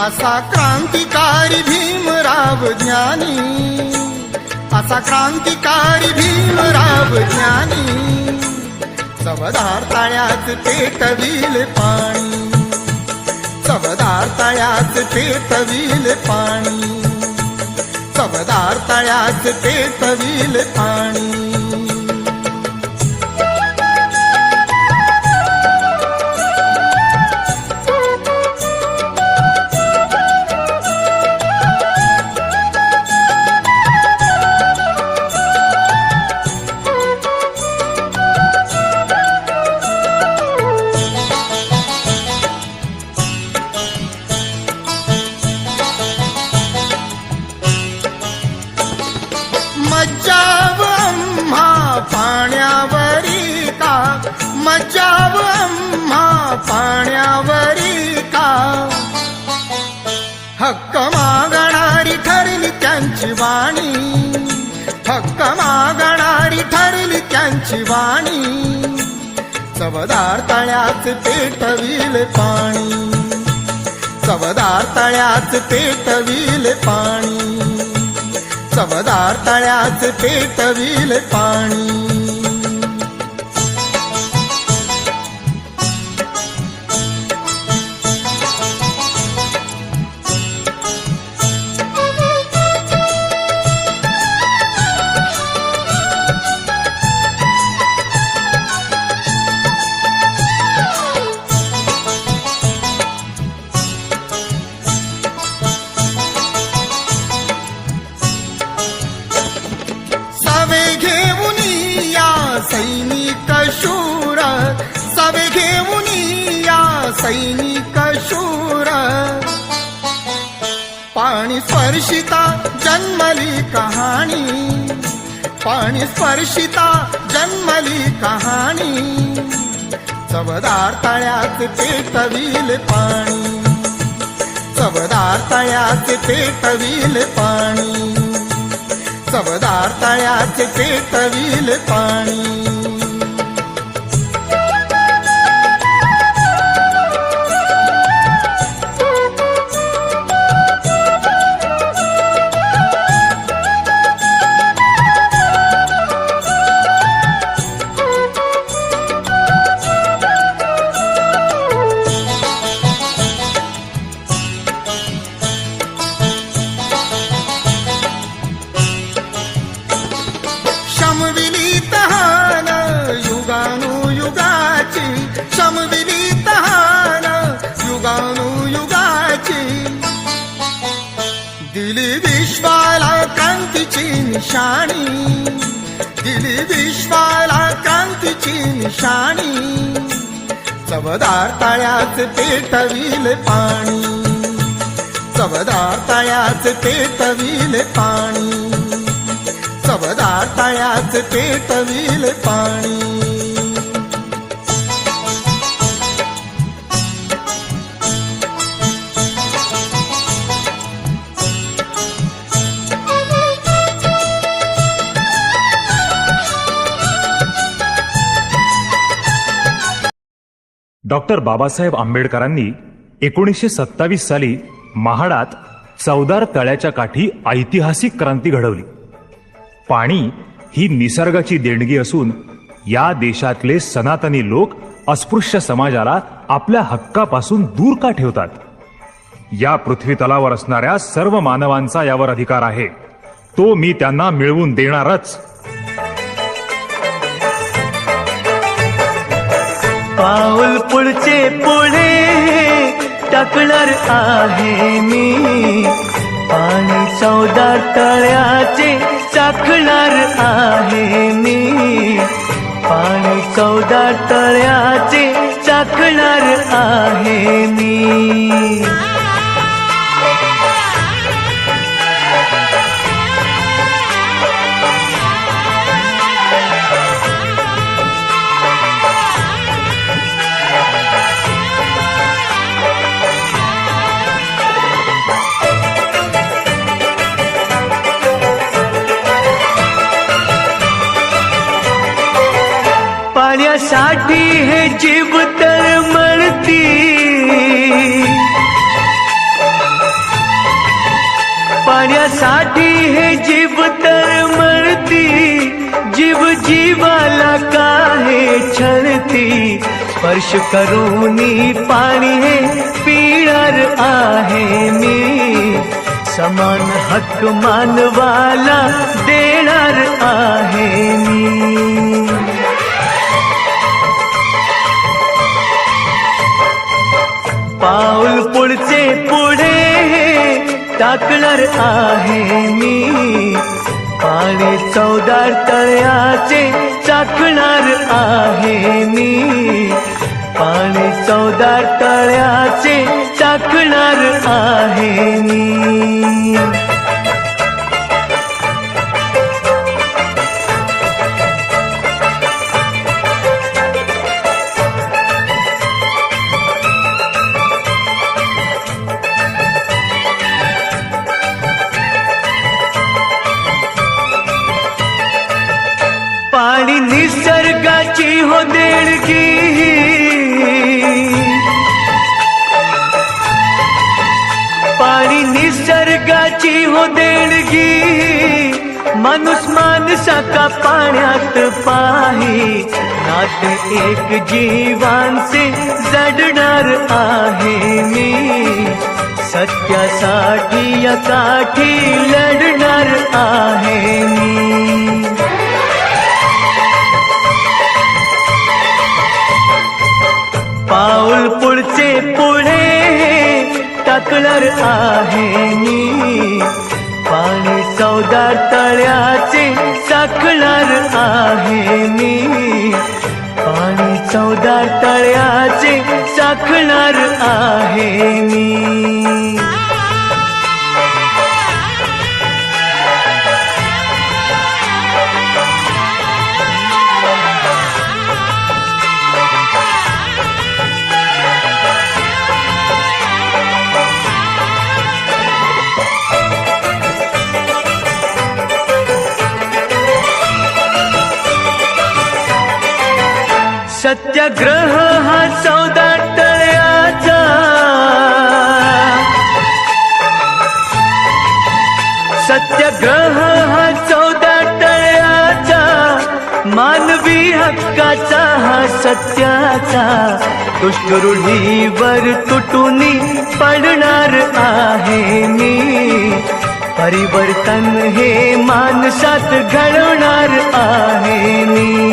असा क्रांतिकारी भीमराव ज्ञानी. असा क्रांतिकारी भीमराव ज्ञानी. चवदार तळ्यात पेटविल पाणी. चवदार तळ्यात पेटविल पाणी. चवदार तळ्यात पेटविल पाणी. मज्जाव अम्मा पाण्यावरी का? हक्क मागणारी ठरली त्यांची वाणी. हक्क मागणारी ठरली त्यांची वाणी. चवदार तळ्यात पेटवील पाणी. चवदार तळ्यात पेटविल पाणी. चवदार तळ्यात पेटविल पाणी. सैनिक शूर. पाणी स्पर्शिता जन्मली कहाणी. पाणी स्पर्शिता जन्मली कहाणी. चवदार तळ्यात पेटविल पाणी. चवदार तळ्यात पेटविल पाणी. चवदार तळ्याचे पेटविल पाणी. दिली विश्वाला क्रांतीची निशाणी. दिली विश्वाला क्रांतीची निशाणी. चवदार तळ्यात पेटविल पाणी. चवदार तळ्यात पेटविल पाणी. चवदार तळ्यात पेटविल पाणी. डॉक्टर बाबासाहेब आंबेडकरांनी एकोणीसशे सत्तावीस साली महाडात चवदार तळ्याच्या काठी ऐतिहासिक क्रांती घडवली. पाणी ही निसर्गाची देणगी असून या देशातले सनातनी लोक अस्पृश्य समाजाला आपल्या हक्कापासून दूर का ठेवतात? या पृथ्वी तलावर असणाऱ्या सर्व मानवांचा यावर अधिकार आहे. तो मी त्यांना मिळवून देणारच. पाऊल पुढचे पुढे टाकणार आहे मी. पाणी चौदा तळ्याचे चाखणार आहे मी. पाणी चौदा तळ्याचे चाखणार आहे मी. साठी हे जीव तर मरती। पाण्यासाठी हे जीव तर मरती। जीव जीवाला का हे छळती? स्पर्श करूनी पाणी हे पिणार आहे मी। समान हक मानवाला टाकणार आहे मी. पाणी चौदार तळ्याचे चाकणार आहे मी. पाणी चौदार तळ्याचे चाकणार आहे मी. पाणी निसर्गाची हो देणगी पाणी निसर्गाची हो देणगी माणूस माणसाका पाण्यात पाही. नात एक जीवांचे जडणार आहे मी. सत्यासाठी या काठी लढणार आहे मी. पाऊल पुढचे पुढे टाकणार आहे मी. पाणी चौदा तळ्याचे टाकणार आहे मी. पाणी चौदा तळ्याचे टाकणार आहे मी. सत्याग्रह हा चौदा तळ्याचा. सत्याग्रह हा चौदा तळ्याचा. मानवी हक्काचा हा सत्याचा. दुष्टरूढीवर तुटून पडणार आहे मी. परिवर्तन हे माणसात घडवणार आहे मी.